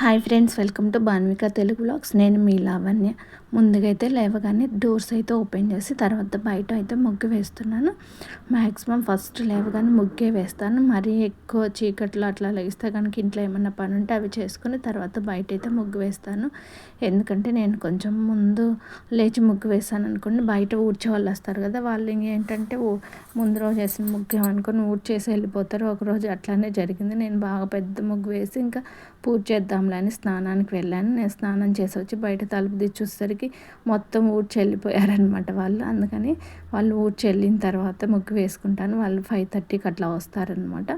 Hi friends welcome to Banvika Telugu blogs. నేను మీ లావణ్య. ముందుగా అయితే లేవగానే డోర్స్ అయితే ఓపెన్ చేసి తర్వాత బయట అయితే ముగ్గు వేస్తున్నాను. మ్యాక్సిమం ఫస్ట్ లేవగానే ముగ్గే వేస్తాను. మరీ ఎక్కువ చీకట్లో అట్లా లేస్తే కనుక ఇంట్లో ఏమైనా పని ఉంటే అవి చేసుకుని తర్వాత బయట అయితే ముగ్గు వేస్తాను. ఎందుకంటే నేను కొంచెం ముందు లేచి ముగ్గు వేస్తాను అనుకోండి బయట ఊడ్చే వాళ్ళు వస్తారు కదా వాళ్ళు ఏంటంటే ముందు రోజు వేసిన ముగ్గు అనుకుని ఊడ్చేసి వెళ్ళిపోతారు. ఒకరోజు అట్లానే జరిగింది. నేను బాగా పెద్ద ముగ్గు వేసి ఇంకా పూజ చేద్దాంలే అని స్నానానికి వెళ్ళాను. నేను స్నానం చేసి వచ్చి బయట తలుపు తీసి చూసేసరికి మొత్తం ఊడ్చి వెళ్ళిపోయారనమాట వాళ్ళు. అందుకని వాళ్ళు ఊడ్చి వెళ్ళిన తర్వాత ముగ్గు వేసుకుంటాను. వాళ్ళు ఫైవ్ థర్టీకి అట్లా వస్తారనమాట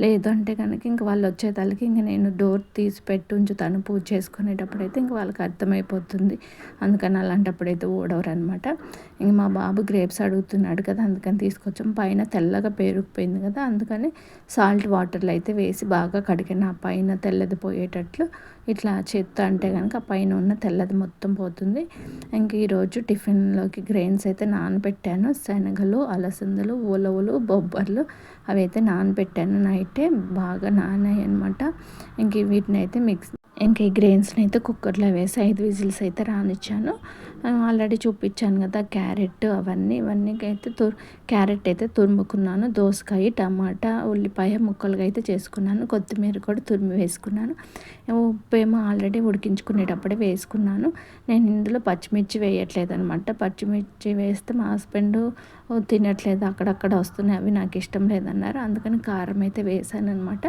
లేదంటే కనుక ఇంక వాళ్ళు వచ్చే తలకి ఇంక నేను డోర్ తీసి పెట్టి ఉంచుతాను పూజ చేసుకునేటప్పుడైతే ఇంక వాళ్ళకి అర్థమైపోతుంది. అందుకని అలాంటప్పుడు అయితే ఊడవరు అనమాట ఇంక మా బాబు గ్రేప్స్ అడుగుతున్నాడు కదా అందుకని తీసుకొచ్చాం. పైన తెల్లగా పేరుకుపోయింది కదా అందుకని సాల్ట్ వాటర్లో అయితే వేసి బాగా కడిగిన. ఆ పైన తెల్లది పోయేటట్లు ఇట్లా చెత్త అంటే కనుక పైన ఉన్న తెల్లది మొత్తం పోతుంది. ఇంక ఈరోజు టిఫిన్లోకి గ్రెయిన్స్ అయితే నానబెట్టాను. శనగలు అలసందలు ఉలవలు బొబ్బర్లు అవి అయితే నానబెట్టాను నైటే. బాగా నానాయి అనమాట ఇంక వీటిని అయితే మిక్స్ ఇంక ఈ గ్రెయిన్స్ని అయితే కుక్కర్లో వేసి ఐదు విజిల్స్ అయితే రానిచ్చాను. ఆల్రెడీ చూపించాను కదా క్యారెట్ అవన్నీ ఇవన్నీ అయితే తుర్ క్యారెట్ అయితే తురుముకున్నాను దోసకాయ టమాటా ఉల్లిపాయ ముక్కలుగా అయితే చేసుకున్నాను కొత్తిమీర కూడా తురిమి వేసుకున్నాను. ఉప్పు ఏమో ఆల్రెడీ ఉడికించుకునేటప్పుడే వేసుకున్నాను. నేను ఇందులో పచ్చిమిర్చి వేయట్లేదు అనమాట పచ్చిమిర్చి వేస్తే మా హస్బెండ్ తినట్లేదు అక్కడక్కడ వస్తున్నాయి అవి నాకు ఇష్టం లేదన్నారు. అందుకని కారం అయితే వేసాను అనమాట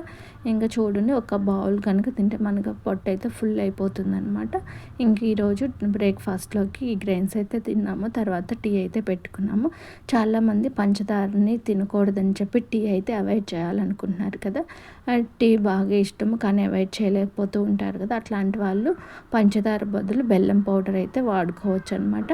ఇంకా చూడండి ఒక బౌల్ కనుక తింటే మనకు పొట్ట అయితే ఫుల్ అయిపోతుంది అనమాట ఇంక ఈరోజు బ్రేక్ఫాస్ట్లోకి ఈ గ్రెయిన్స్ అయితే తిన్నాము తర్వాత టీ అయితే పెట్టుకున్నాము. చాలామంది పంచదారని తినకూడదని చెప్పి టీ అయితే అవాయిడ్ చేయాలనుకుంటున్నారు కదా. టీ బాగా ఇష్టము కానీ అవాయిడ్ చేయలేకపోతూ ఉంటారు కదా. అట్లాంటి వాళ్ళు పంచదార బదులు బెల్లం పౌడర్ అయితే వాడుకోవచ్చు అనమాట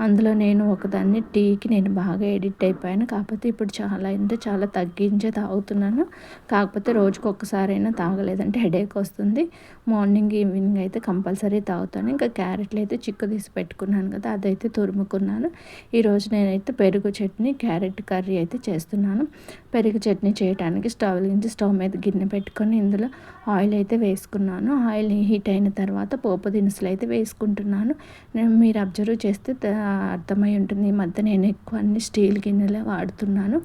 అందులో నేను ఒకదాన్ని టీకి నేను బాగా ఎడిట్ అయిపోయాను. కాకపోతే ఇప్పుడు చాలా అంటే చాలా తగ్గించే తాగుతున్నాను. కాకపోతే రోజుకి ఒక్కసారైనా తాగలేదంటే హెడేక్ వస్తుంది. మార్నింగ్ ఈవినింగ్ అయితే కంపల్సరీ తాగుతాను. ఇంకా క్యారెట్లు అయితే చిక్కు తీసి పెట్టుకున్నాను కదా అదైతే తురుముకున్నాను. ఈరోజు నేనైతే పెరుగు చట్నీ క్యారెట్ కర్రీ అయితే చేస్తున్నాను. పెరుగు చట్నీ చేయడానికి స్టవ్ నుంచి స్టవ్ మీద గిన్నె పెట్టుకొని ఇందులో ఆయిల్ అయితే వేసుకున్నాను. ఆయిల్ హీట్ అయిన తర్వాత పోపు దినుసులు అయితే వేసుకుంటున్నాను. నేను మీరు అబ్జర్వ్ చేస్తే అర్థమై ఉంటుంది. ఈ మధ్య నేను ఎక్కువ అన్ని స్టీల్ గిన్నెలే వాడుతున్నాను.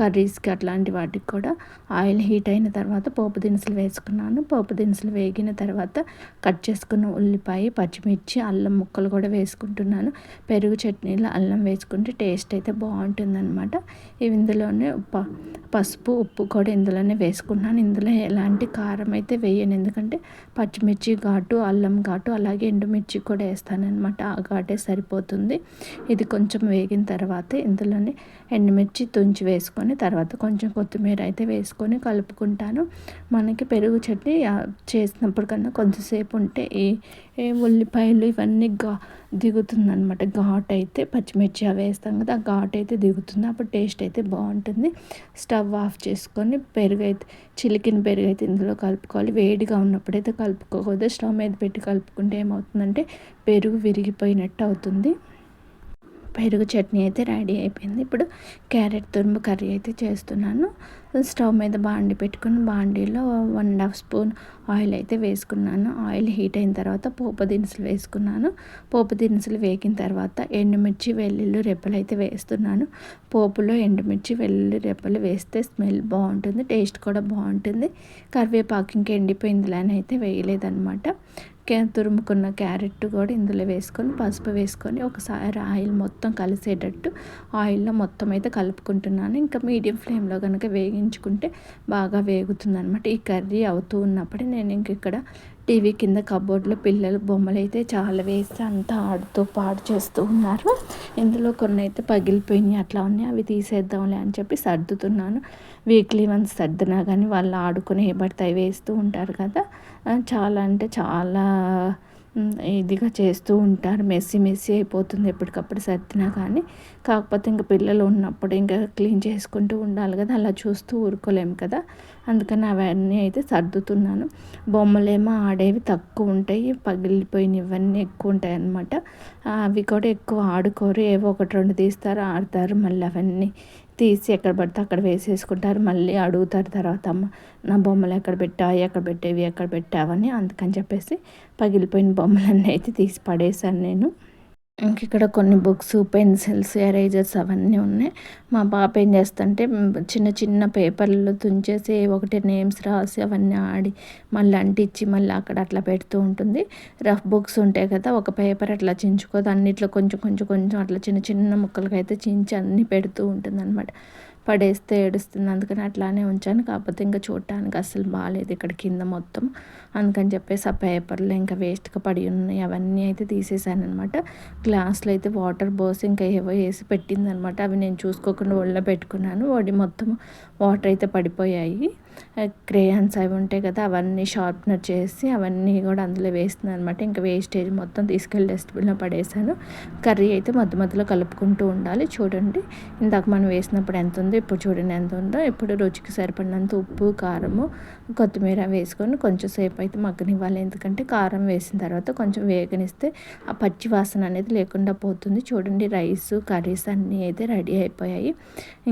కర్రీస్కి అట్లాంటి వాటికి కూడా ఆయిల్ హీట్ అయిన తర్వాత పోపు దినుసులు వేసుకున్నాను. పోపు దినుసులు వేగిన తర్వాత కట్ చేసుకున్న ఉల్లిపాయ పచ్చిమిర్చి అల్లం ముక్కలు కూడా వేసుకుంటున్నాను. పెరుగు చట్నీలో అల్లం వేసుకుంటే టేస్ట్ అయితే బాగుంటుందన్నమాట. ఇవి ఇందులోనే పసుపు ఉప్పు కూడా ఇందులోనే వేసుకున్నాను. ఇందులో ఎలాంటి కారం అయితే వేయను. ఎందుకంటే పచ్చిమిర్చి ఘాటు అల్లం ఘాటు అలాగే ఎండుమిర్చి కూడా వేస్తానన్నమాట. ఆ ఘాటే సరిపోతుంది. ఇది కొంచెం వేగిన తర్వాత ఇందులోనే ఎండుమిర్చి తుంచి వేసుకొని తర్వాత కొంచెం కొత్తిమీర అయితే వేసుకొని కలుపుకుంటాను. మనకి పెరుగు చట్నీ చేసినప్పుడు కన్నా కొంచెంసేపు ఉంటే ఈ ఉల్లిపాయలు ఇవన్నీ గా దిగుతుంది అనమాట ఘాట్ అయితే పచ్చిమిర్చి అవి వేస్తాం కదా ఆ ఘాట్ అయితే దిగుతుంది. అప్పుడు టేస్ట్ అయితే బాగుంటుంది. స్టవ్ ఆఫ్ చేసుకొని పెరుగు అయితే చిలికిన పెరుగు అయితే ఇందులో కలుపుకోవాలి. వేడిగా ఉన్నప్పుడైతే కలుపుకోకూడదు. స్టవ్ మీద పెట్టి కలుపుకుంటే ఏమవుతుందంటే పెరుగు విరిగిపోయినట్టు అవుతుంది. పెరుగు చట్నీ అయితే రెడీ అయిపోయింది. ఇప్పుడు క్యారెట్ తురుము కర్రీ అయితే చేస్తున్నాను. స్టవ్ మీద బాండి పెట్టుకుని బాండీలో one and half spoon oil అయితే వేసుకున్నాను. ఆయిల్ హీట్ అయిన తర్వాత పోపు దినుసులు వేసుకున్నాను. పోపు దినుసులు వేగిన తర్వాత ఎండుమిర్చి వెల్లుల్లి రెప్పలు అయితే వేస్తున్నాను. పోపులో ఎండుమిర్చి వెల్లుల్లి రెప్పలు వేస్తే స్మెల్ బాగుంటుంది టేస్ట్ కూడా బాగుంటుంది. కరివేపాకు ఇంకా ఎండిపోయింది అని అయితే వేయలేదన్నమాట. తురుముకున్న క్యారెట్ కూడా ఇందులో వేసుకొని పసుపు వేసుకొని ఒకసారి ఆయిల్ మొత్తం కలిసేటట్టు ఆయిల్లో మొత్తం అయితే కలుపుకుంటున్నాను. ఇంకా మీడియం ఫ్లేమ్లో కనుక వేగించుకుంటే బాగా వేగుతుంది అనమాట ఈ కర్రీ అవుతూ ఉన్నప్పుడే నేను ఇంక ఇక్కడ టీవీ కింద కబోర్డ్లో పిల్లలు బొమ్మలు అయితే చాలా వేసి అంతా ఆడుతూ పాడు చేస్తూ ఉన్నారు. ఇందులో కొన్ని అయితే పగిలిపోయినాయి అట్లా ఉన్నాయి. అవి తీసేద్దాంలే అని చెప్పి సర్దుతున్నాను. వీక్లీ వన్స్ సర్దినా కానీ వాళ్ళు ఆడుకుని పడతాయి వేస్తూ ఉంటారు కదా. చాలా అంటే చాలా ఇదిగా చేస్తూ ఉంటారు. మెస్సీ మెస్సీ అయిపోతుంది ఎప్పటికప్పుడు సర్దినా కానీ. కాకపోతే ఇంకా పిల్లలు ఉన్నప్పుడు ఇంకా క్లీన్ చేసుకుంటూ ఉండాలి కదా. అలా చూస్తూ ఊరుకోలేము కదా. అందుకని అవన్నీ అయితే సర్దుతున్నాను. బొమ్మలేమో ఆడేవి తక్కువ ఉంటాయి పగిలిపోయినవి ఇవన్నీ ఎక్కువ ఉంటాయి అన్నమాట అవి కూడా ఎక్కువ ఆడుకోరు. ఏవో ఒకటి రెండు తీస్తారు ఆడతారు మళ్ళీ అవన్నీ. తీసి ఎక్కడ పడితే అక్కడ వేసేసుకుంటారు. మళ్ళీ అడుగుతారు తర్వాత అమ్మ నా బొమ్మలు ఎక్కడ పెట్టావు ఎక్కడ పెట్టేవి? ఎక్కడ పెట్టావని అందుకని చెప్పేసి పగిలిపోయిన బొమ్మలన్నీ అయితే తీసి పడేశాను నేను. ఇంక ఇక్కడ కొన్ని బుక్స్ పెన్సిల్స్ ఎరేజర్స్ అవన్నీ ఉన్నాయి. మా పాప ఏం చేస్తుంటే చిన్న చిన్న పేపర్లు తుంచేసి ఒకటి నేమ్స్ రాసి అవన్నీ ఆడి మళ్ళీ అంటించి మళ్ళీ అక్కడ అట్లా పెడుతూ ఉంటుంది. రఫ్ బుక్స్ ఉంటాయి కదా ఒక పేపర్ అట్లా చించుకోదు. అన్నిట్లో కొంచెం కొంచెం కొంచెం అట్లా చిన్న చిన్న ముక్కలకైతే చించి అన్నీ పెడుతూ ఉంటుంది అనమాట పడేస్తే ఏడుస్తుంది. అందుకని అట్లానే ఉంచాను. కాకపోతే ఇంకా చూడటానికి అస్సలు బాగాలేదు ఇక్కడ కింద మొత్తం. అందుకని చెప్పేసి ఆ పేపర్లు ఇంకా వేస్ట్గా పడి ఉన్నాయి. అవన్నీ అయితే తీసేసాను అనమాట గ్లాస్లో అయితే వాటర్ పోసి ఇంకా ఏవో వేసి పెట్టిందనమాట అవి నేను చూసుకోకుండా ఒళ్ళో పెట్టుకున్నాను. వడి మొత్తం వాటర్ అయితే పడిపోయాయి. క్రేయాన్స్ అవి ఉంటాయి కదా అవన్నీ షార్ప్నర్ చేసి అవన్నీ కూడా అందులో వేస్తున్నాను అనమాట ఇంకా వేస్టేజ్ మొత్తం తీసుకెళ్ళి డస్ట్బిన్లో పడేసాను. కర్రీ అయితే మధ్య మధ్యలో కలుపుకుంటూ ఉండాలి. చూడండి ఇందాక మనం వేసినప్పుడు ఎంత ఉందో ఇప్పుడు చూడండి ఎంత ఉందో. ఇప్పుడు రుచికి సరిపడినంత ఉప్పు కారము కొత్తిమీర వేసుకొని కొంచెం సేపు అయితే మగ్గనివ్వాలి. ఎందుకంటే కారం వేసిన తర్వాత కొంచెం వేగనిస్తే ఆ పచ్చి వాసన అనేది లేకుండా పోతుంది. చూడండి రైస్ కర్రీస్ అన్నీ అయితే రెడీ అయిపోయాయి.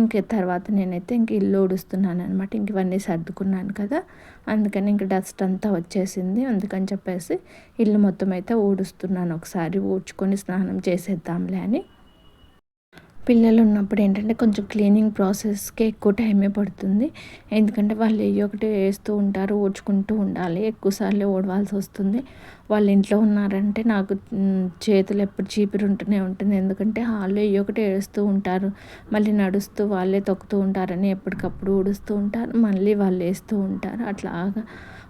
ఇంక తర్వాత నేనైతే ఇంక ఇల్లు ఊడుస్తున్నాను అనమాట ఇంక ఇవన్నీ సర్దుకున్నాను కదా. అందుకని ఇంక డస్ట్ అంతా వచ్చేసింది. అందుకని చెప్పేసి ఇల్లు మొత్తం అయితే ఊడుస్తున్నాను. ఒకసారి ఊడ్చుకొని స్నానం చేసేద్దాంలే అని. పిల్లలు ఉన్నప్పుడు ఏంటంటే కొంచెం క్లీనింగ్ ప్రాసెస్కి ఎక్కువ టైమే పడుతుంది. ఎందుకంటే వాళ్ళు ఏ ఒకటి వేస్తూ ఉంటారు ఊడ్చుకుంటూ ఉండాలి. ఎక్కువసార్లు ఓడవాల్సి వస్తుంది. వాళ్ళ ఇంట్లో ఉన్నారంటే నాకు చేతులు ఎప్పుడు చీపిరి ఉంటూనే ఉంటుంది. ఎందుకంటే హాల్లో ఏ ఒకటి వేస్తూ ఉంటారు. మళ్ళీ నడుస్తూ వాళ్ళే తొక్కుతూ ఉంటారని ఎప్పటికప్పుడు ఊడుస్తూ ఉంటారు. మళ్ళీ వాళ్ళు వేస్తూ ఉంటారు. అట్లాగా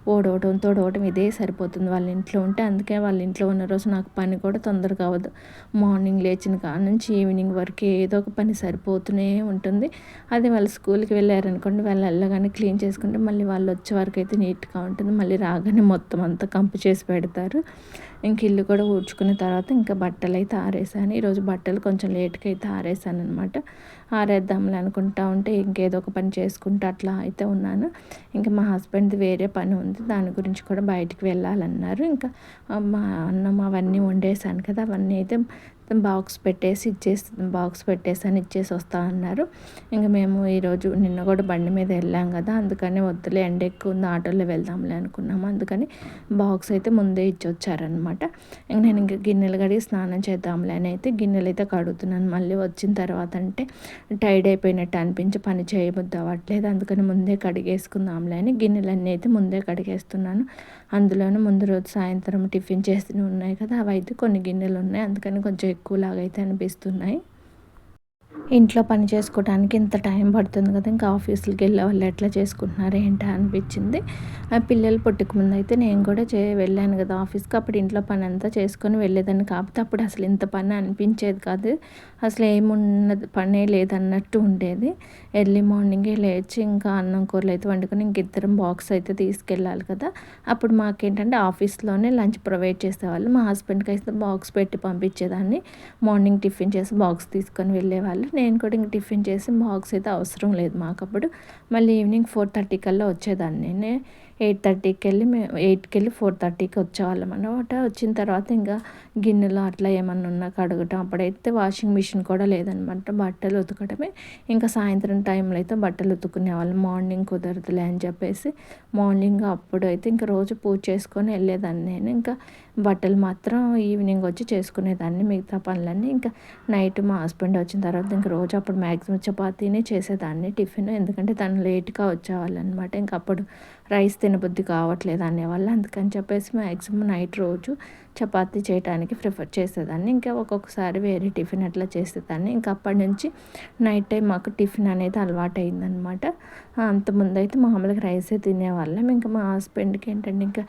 ఓడవటం తోడవటం ఇదే సరిపోతుంది వాళ్ళ ఇంట్లో ఉంటే. అందుకే వాళ్ళ ఇంట్లో ఉన్న రోజు నాకు పని కూడా తొందరగా అవ్వదు. మార్నింగ్ లేచిన కాడ నుంచి ఈవినింగ్ వరకు ఏదో ఒక పని సరిపోతూనే ఉంటుంది. అదే వాళ్ళు స్కూల్కి వెళ్ళారనుకోండి వాళ్ళు వెళ్ళగానే క్లీన్ చేసుకుంటే మళ్ళీ వాళ్ళు వచ్చే వరకు అయితే నీట్గా ఉంటుంది. మళ్ళీ రాగానే మొత్తం అంతా కంపు చేసి పెడతారు. ఇంక ఇల్లు కూడా ఊడ్చుకున్న తర్వాత ఇంకా బట్టలు అయితే ఆరేసాను ఈరోజు బట్టలు కొంచెం లేట్గా అయితే ఆరేసాను అనమాట ఆరేద్దాంలే అనుకుంటా ఉంటే ఇంకేదో ఒక పని చేసుకుంటూ అట్లా అయితే ఉన్నాను. ఇంకా మా హస్బెండ్ది వేరే పని ఉంది. దాని గురించి కూడా బయటికి వెళ్ళాలన్నారు. ఇంకా మా అన్నం అవన్నీ వండేసాను కదా అవన్నీ అయితే బాక్స్ పెట్టేసి ఇచ్చేసి బాక్స్ పెట్టేసాను ఇచ్చేసి వస్తా అన్నారు. ఇంకా మేము ఈరోజు నిన్న కూడా బండి మీద వెళ్ళాం కదా అందుకని వద్దులే ఎండ ఎక్కువ ఉంది ఆటోలో వెళ్దాంలే అనుకున్నాము. అందుకని బాక్స్ అయితే ముందే ఇచ్చి వచ్చారనమాట ఇంక నేను ఇంకా గిన్నెలు కడిగి స్నానం చేద్దాంలే అని అయితే గిన్నెలు అయితే కడుగుతున్నాను. మళ్ళీ వచ్చిన తర్వాత అంటే టైడ్ అయిపోయినట్టు అనిపించి పని చేయబుద్ది అవ్వట్లేదు. అందుకని ముందే కడిగేసుకుందాంలే అని గిన్నెలన్నీ అయితే ముందే కడిగేస్తున్నాను. అందులోనూ ముందు రోజు సాయంత్రం టిఫిన్ చేసినవి ఉన్నాయి కదా అవి అయితే కొన్ని గిన్నెలు ఉన్నాయి. అందుకని కొంచెం ఎక్కువలాగా అయితే అనిపిస్తున్నాయి. ఇంట్లో పని చేసుకోవడానికి ఇంత టైం పడుతుంది కదా ఇంకా ఆఫీసులకి వెళ్ళే వాళ్ళు ఎట్లా చేసుకుంటున్నారు ఏంటి అనిపించింది. ఆ పిల్లలు పుట్టుక ముందు అయితే నేను కూడా చే వెళ్ళాను కదా ఆఫీస్కి. అప్పుడు ఇంట్లో పని అంతా చేసుకొని వెళ్ళేదాన్ని. కాకపోతే అప్పుడు అసలు ఇంత పని అనిపించేది కాదు. అసలు ఏమున్నది పనే లేదన్నట్టు ఉండేది. ఎర్లీ మార్నింగే లేచి ఇంకా అన్నం కూరలు అయితే వండుకొని ఇంక ఇద్దరం బాక్స్ అయితే తీసుకెళ్ళాలి కదా. అప్పుడు మాకేంటంటే ఆఫీస్లోనే లంచ్ ప్రొవైడ్ చేసేవాళ్ళు. మా హస్బెండ్కి అయితే బాక్స్ పెట్టి పంపించేదాన్ని. మార్నింగ్ టిఫిన్ చేసి బాక్స్ తీసుకొని వెళ్ళేవాళ్ళు. నేను కూడా ఇంక టిఫిన్ చేసి బాక్స్ అయితే అవసరం లేదు మాకు అప్పుడు. మళ్ళీ ఈవినింగ్ ఫోర్ థర్టీ కల్లా వచ్చేదాన్ని. నేను ఎయిట్ థర్టీకి వెళ్ళి మేము ఎయిట్కి వెళ్ళి ఫోర్ థర్టీకి వచ్చేవాళ్ళం అనమాట వచ్చిన తర్వాత ఇంకా గిన్నెలు అట్లా ఏమన్నా ఉన్నా కడగటం అప్పుడైతే వాషింగ్ మిషన్ కూడా లేదనమాట బట్టలు ఉతకడమే. ఇంకా సాయంత్రం టైంలో అయితే బట్టలు ఉతుకునేవాళ్ళం. మార్నింగ్ కుదరదులే అని చెప్పేసి మార్నింగ్ అప్పుడు అయితే ఇంకా రోజు పూజ చేసుకొని వెళ్ళేదాన్ని నేను. ఇంకా బట్టలు మాత్రం ఈవినింగ్ వచ్చి చేసుకునేదాన్ని మిగతా పనులన్నీ ఇంకా నైట్ మా హస్బెండ్ వచ్చిన తర్వాత ఇంకా రోజు అప్పుడు మ్యాక్సిమం చపాతీనే చేసేదాన్ని టిఫిన్. ఎందుకంటే తను లేట్గా వచ్చేవాళ్ళు అనమాట ఇంకా అప్పుడు రైస్ తినబుద్ధి కావట్లేదు అనేవాళ్ళు. అందుకని చెప్పేసి మ్యాక్సిమం నైట్ రోజు చపాతీ చేయడానికి ప్రిఫర్ చేసేదాన్ని. ఇంకా ఒక్కొక్కసారి వేరే టిఫిన్ అట్లా చేసేదాన్ని. ఇంకా అప్పటి నుంచి నైట్ టైం మాకు టిఫిన్ అనేది అలవాటు అయిందనమాట అంతకుముందు అయితే మామూలుగా రైసే తినేవాళ్ళం. ఇంకా మా హస్బెండ్కి ఏంటంటే ఇంకా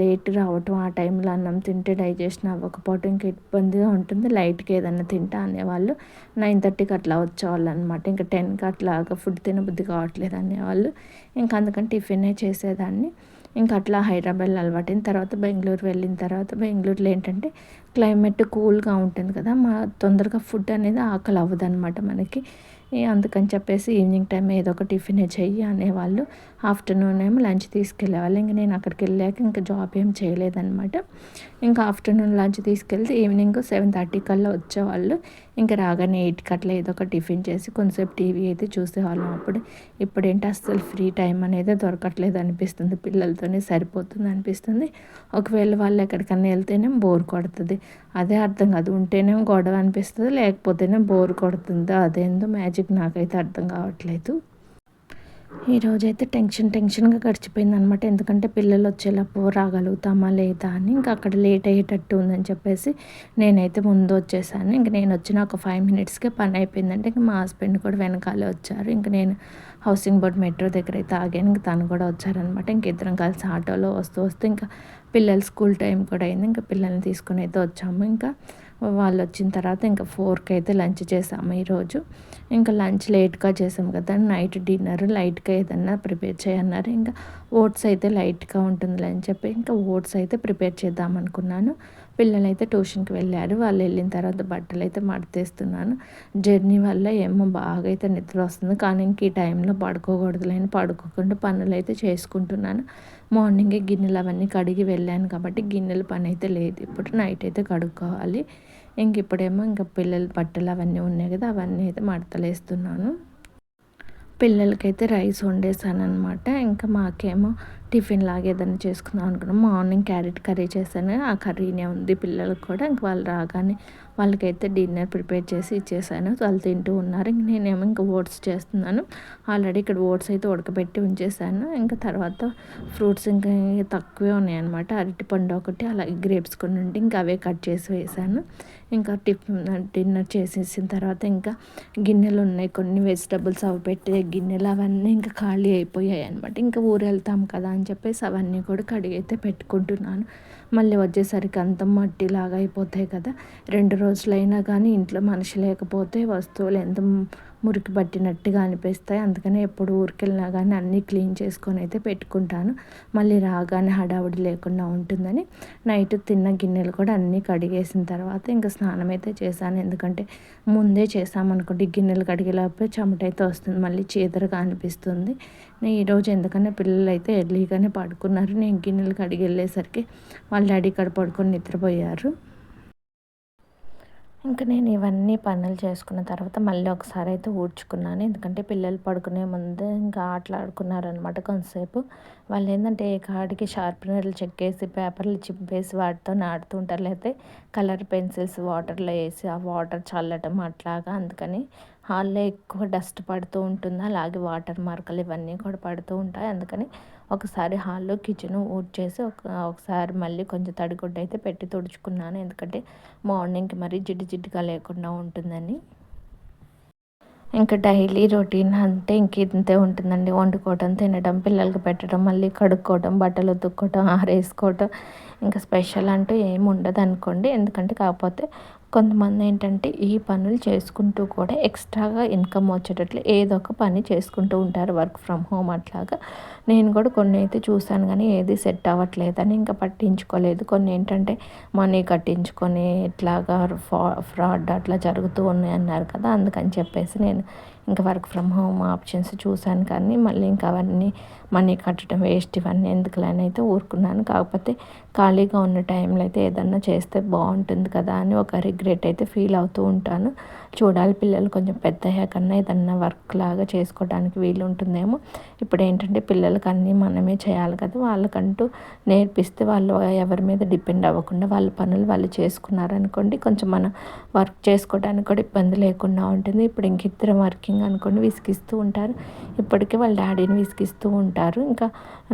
లేట్ రావటం ఆ టైంలో అన్నం తింటే డైజెషన్ అవ్వకపోవటం ఇంకా ఇబ్బందిగా ఉంటుంది. లైట్కి ఏదన్నా తింటా అనేవాళ్ళు. నైన్ థర్టీకి అట్లా వచ్చేవాళ్ళు అనమాట ఇంకా టెన్కి అట్లాగా ఫుడ్ తినబుద్ధి కావట్లేదు అనేవాళ్ళు. ఇంకా అందుకని టిఫినే చేసేదాన్ని. ఇంకా అట్లా హైదరాబాద్లో అలవాటైన తర్వాత బెంగళూరు వెళ్ళిన తర్వాత బెంగళూరులో ఏంటంటే క్లైమేట్ కూల్గా ఉంటుంది కదా మా తొందరగా ఫుడ్ అనేది ఆకలి అవ్వదు అనమాట మనకి అందుకని చెప్పేసి ఈవినింగ్ టైం ఏదో ఒక టిఫిన్ చెయ్యి అనేవాళ్ళు. ఆఫ్టర్నూన్ ఏమో లంచ్ తీసుకెళ్ళేవాళ్ళు. ఇంకా నేను అక్కడికి వెళ్ళాక ఇంకా జాబ్ ఏం చేయలేదనమాట ఇంకా ఆఫ్టర్నూన్ లంచ్ తీసుకెళ్తే ఈవినింగ్ సెవెన్ థర్టీ కల్లా వచ్చేవాళ్ళు. ఇంకా రాగానే ఎయిట్కి అట్లా ఏదో ఒక టిఫిన్ చేసి కొంతసేపు టీవీ అయితే చూసేవాళ్ళం అప్పుడు ఇప్పుడేంటి అస్సలు ఫ్రీ టైం అనేది దొరకట్లేదు అనిపిస్తుంది. పిల్లలతోనే సరిపోతుంది అనిపిస్తుంది. ఒకవేళ వాళ్ళు ఎక్కడికన్నా వెళ్తేనే బోర్ కొడుతుంది. అదే అర్థం కాదు. ఉంటేనే గొడవ అనిపిస్తుంది లేకపోతేనే బోర్ కొడుతుంది. అదేందో మ్యాజిక్ నాకైతే అర్థం కావట్లేదు. ఈరోజైతే టెన్షన్ టెన్షన్గా గడిచిపోయింది అనమాట ఎందుకంటే పిల్లలు వచ్చేలోపు రాగలుగుతామా లేదా అని ఇంకా అక్కడ లేట్ అయ్యేటట్టు ఉందని చెప్పేసి నేనైతే ముందు వచ్చేసాను. ఇంక నేను వచ్చిన ఒక ఫైవ్ మినిట్స్కే పని అయిపోయిందంటే ఇంక మా హస్బెండ్ కూడా వెనకాలే వచ్చారు. ఇంక నేను హౌసింగ్ బోర్డ్ మెట్రో దగ్గర అయితే ఆగాను. ఇంక తను కూడా వచ్చారనమాట ఇంక ఇద్దరం కలిసి ఆటోలో వస్తూ వస్తూ ఇంకా పిల్లలు స్కూల్ టైం కూడా అయింది. ఇంకా పిల్లల్ని తీసుకుని అయితే వచ్చాము. ఇంకా వాళ్ళు వచ్చిన తర్వాత ఇంకా ఫోర్కి అయితే లంచ్ చేసాము ఈరోజు. ఇంకా లంచ్ లేట్గా చేసాం కదా నైట్ డిన్నర్ లైట్గా ఏదన్నా ప్రిపేర్ చేయన్నారు. ఇంకా ఓట్స్ అయితే లైట్గా ఉంటుంది అని చెప్పి ఇంకా ఓట్స్ అయితే ప్రిపేర్ చేద్దాం అనుకున్నాను. పిల్లలు అయితే ట్యూషన్కి వెళ్ళారు వాళ్ళు వెళ్ళిన తర్వాత బట్టలు అయితే మడతేస్తున్నాను. జర్నీ వల్ల ఏమో బాగా అయితే నిద్ర వస్తుంది కానీ ఇంక ఈ టైంలో పడుకోకూడదు లేని పడుకోకుండా పనులు అయితే చేసుకుంటున్నాను. మార్నింగే గిన్నెలు అవన్నీ కడిగి వెళ్ళాను కాబట్టి గిన్నెల పని అయితే లేదు. ఇప్పుడు నైట్ అయితే కడుక్కోవాలి. ఇంక ఇప్పుడేమో ఇంకా పిల్లల బట్టలు అవన్నీ ఉన్నాయి కదా అవన్నీ అయితే మడతలేస్తున్నాను. పిల్లలకైతే రైస్ వండేసాను అనమాట ఇంకా మాకేమో టిఫిన్ లాగా ఏదైనా చేసుకుందాం అనుకున్నాం. మార్నింగ్ క్యారెట్ కర్రీ చేశాను. ఆ కర్రీనే ఉంది పిల్లలకు కూడా. ఇంక వాళ్ళు రాగానే వాళ్ళకైతే డిన్నర్ ప్రిపేర్ చేసి ఇచ్చేసాను. వాళ్ళు తింటూ ఉన్నారు. ఇంక నేనేమో ఇంకా ఓట్స్ చేస్తున్నాను. ఆల్రెడీ ఇక్కడ ఓట్స్ అయితే ఉడకబెట్టి ఉంచేసాను. ఇంకా తర్వాత ఫ్రూట్స్ ఇంకా తక్కువే ఉన్నాయి అనమాట అరటిపండు ఒకటి అలాగే గ్రేప్స్ కొన్ని ఉంటే ఇంకా అవే కట్ చేసి వేసాను. ఇంకా టిఫిన్ డిన్నర్ చేసేసిన తర్వాత ఇంకా గిన్నెలు ఉన్నాయి కొన్ని వెజిటబుల్స్ అవి పెట్టే గిన్నెలు అవన్నీ ఇంకా ఖాళీ అయిపోయాయి అనమాట ఇంకా ఊరు వెళ్తాం కదా అని చెప్పేసి అవన్నీ కూడా కడిగైతే పెట్టుకుంటున్నాను. మళ్ళీ వచ్చేసరికి అంత మట్టిలాగా అయిపోతాయి కదా. రెండు రోజులైనా కానీ ఇంట్లో మనిషి లేకపోతే వస్తువులు ఎంత మురికి పట్టినట్టుగా అనిపిస్తాయి. అందుకనే ఎప్పుడు ఊరికెళ్ళినా కానీ అన్నీ క్లీన్ చేసుకొని అయితే పెట్టుకుంటాను. మళ్ళీ రాగానే హడావుడి లేకుండా ఉంటుందని నైట్ తిన్న గిన్నెలు కూడా అన్నీ కడిగేసిన తర్వాత ఇంకా స్నానం అయితే చేశాను. ఎందుకంటే ముందే చేసామనుకోండి గిన్నెలు కడిగేలోపే చెమట అయితే వస్తుంది మళ్ళీ చీదరగా అనిపిస్తుంది. నేను ఈరోజు ఎందుకంటే పిల్లలు అయితే ఎర్లీగానే పడుకున్నారు. నేను గిన్నెలు కడిగి వెళ్ళేసరికి వాళ్ళ డాడీ ఇక్కడ పడుకొని నిద్రపోయారు. ఇంకా నేను ఇవన్నీ పనులు చేసుకున్న తర్వాత మళ్ళీ ఒకసారి అయితే ఊడ్చుకున్నాను. ఎందుకంటే పిల్లలు పడుకునే ముందు ఇంకా ఆటలాడుకున్నారనమాట కొంతసేపు. వాళ్ళు ఏంటంటే ఏ కాడికి షార్ప్నర్లు చెక్కేసి పేపర్లు చింపేసి వాటితో నాడుతూ ఉంటారు. లేకపోతే కలర్ పెన్సిల్స్ వాటర్లో వేసి ఆ వాటర్ చల్లటం అట్లాగా అందుకని హాల్లో ఎక్కువ డస్ట్ పడుతూ ఉంటుంది. అలాగే వాటర్ మార్కలు ఇవన్నీ కూడా పడుతూ ఉంటాయి. అందుకని ఒకసారి హాల్లో కిచెన్ ఊడ్ చేసి ఒక ఒకసారి మళ్ళీ కొంచెం తడిగుడ్డ అయితే పెట్టి తుడుచుకున్నాను. ఎందుకంటే మార్నింగ్కి మరీ జిడ్డు జిడ్డుగా లేకుండా ఉంటుందని. ఇంకా డైలీ రొటీన్ అంటే ఇంక ఇంతే ఉంటుందండి. వండుకోవటం తినడం పిల్లలకి పెట్టడం మళ్ళీ కడుక్కోవడం బట్టలు ఉతుక్కోవటం ఆరేసుకోవటం. ఇంకా స్పెషల్ అంటూ ఏమి ఉండదు అనుకోండి ఎందుకంటే కాకపోతే కొంతమంది ఏంటంటే ఈ పనులు చేసుకుంటూ కూడా ఎక్స్ట్రాగా ఇన్కమ్ వచ్చేటట్లు ఏదో ఒక పని చేసుకుంటూ ఉంటారు వర్క్ ఫ్రమ్ హోమ్ అట్లాగా. నేను కూడా కొన్ని అయితే చూశాను కానీ ఏది సెట్ అవ్వట్లేదని ఇంకా పట్టించుకోలేదు. కొన్ని ఏంటంటే మనీ కట్టించుకొని ఇట్లాగా ఫ్రాడ్ అట్లా జరుగుతూ ఉన్నాయి అన్నారు కదా అందుకని చెప్పేసి నేను ఇంకా వర్క్ ఫ్రమ్ హోమ్ ఆప్షన్స్ చూశాను కానీ మళ్ళీ ఇంకా అవన్నీ మనీ కట్టడం వేస్ట్ ఇవన్నీ ఎందుకులని అయితే ఊరుకున్నాను. కాకపోతే ఖాళీగా ఉన్న టైంలో అయితే ఏదన్నా చేస్తే బాగుంటుంది కదా అని ఒక రిగ్రెట్ అయితే ఫీల్ అవుతూ ఉంటాను. చూడాలి పిల్లలు కొంచెం పెద్ద అయ్యాకన్నా ఏదన్నా వర్క్ లాగా చేసుకోవడానికి వీలు ఉంటుందేమో. ఇప్పుడు ఏంటంటే పిల్లలకి అన్నీ మనమే చేయాలి కదా వాళ్ళకంటూ నేర్పిస్తే వాళ్ళు ఎవరి మీద డిపెండ్ అవ్వకుండా వాళ్ళ పనులు వాళ్ళు చేసుకున్నారనుకోండి కొంచెం మనం వర్క్ చేసుకోవడానికి కూడా ఇబ్బంది లేకుండా ఉంటుంది. ఇప్పుడు ఇంక ఇద్దరం వర్కింగ్ అనుకోండి విసిగిస్తూ ఉంటారు. ఇప్పటికే వాళ్ళ డాడీని విసిగిస్తూ ఉంటారు. ఇంకా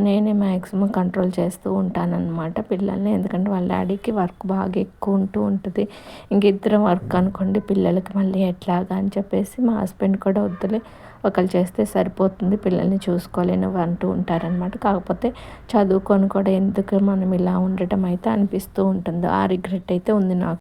నేనే మ్యాక్సిమం కంట్రోల్ చేస్తూ ఉంటానన్నమాట పిల్లల్ని. ఎందుకంటే వాళ్ళ డాడీకి వర్క్ బాగా ఎక్కువ ఉంటూ ఉంటుంది. ఇంక ఇద్దరం వర్క్ అనుకోండి పిల్లలకి మళ్ళీ ఎట్లాగా అని చెప్పేసి మా హస్బెండ్ కూడా వద్దులే. ఒకళ్ళు చేస్తే సరిపోతుంది పిల్లల్ని చూసుకోలేను అంటూ ఉంటారనమాట కాకపోతే చదువుకొని కూడా ఎందుకు మనం ఇలా ఉండటం అయితే అనిపిస్తూ ఉంటుందో. ఆ రిగ్రెట్ అయితే ఉంది నాకు.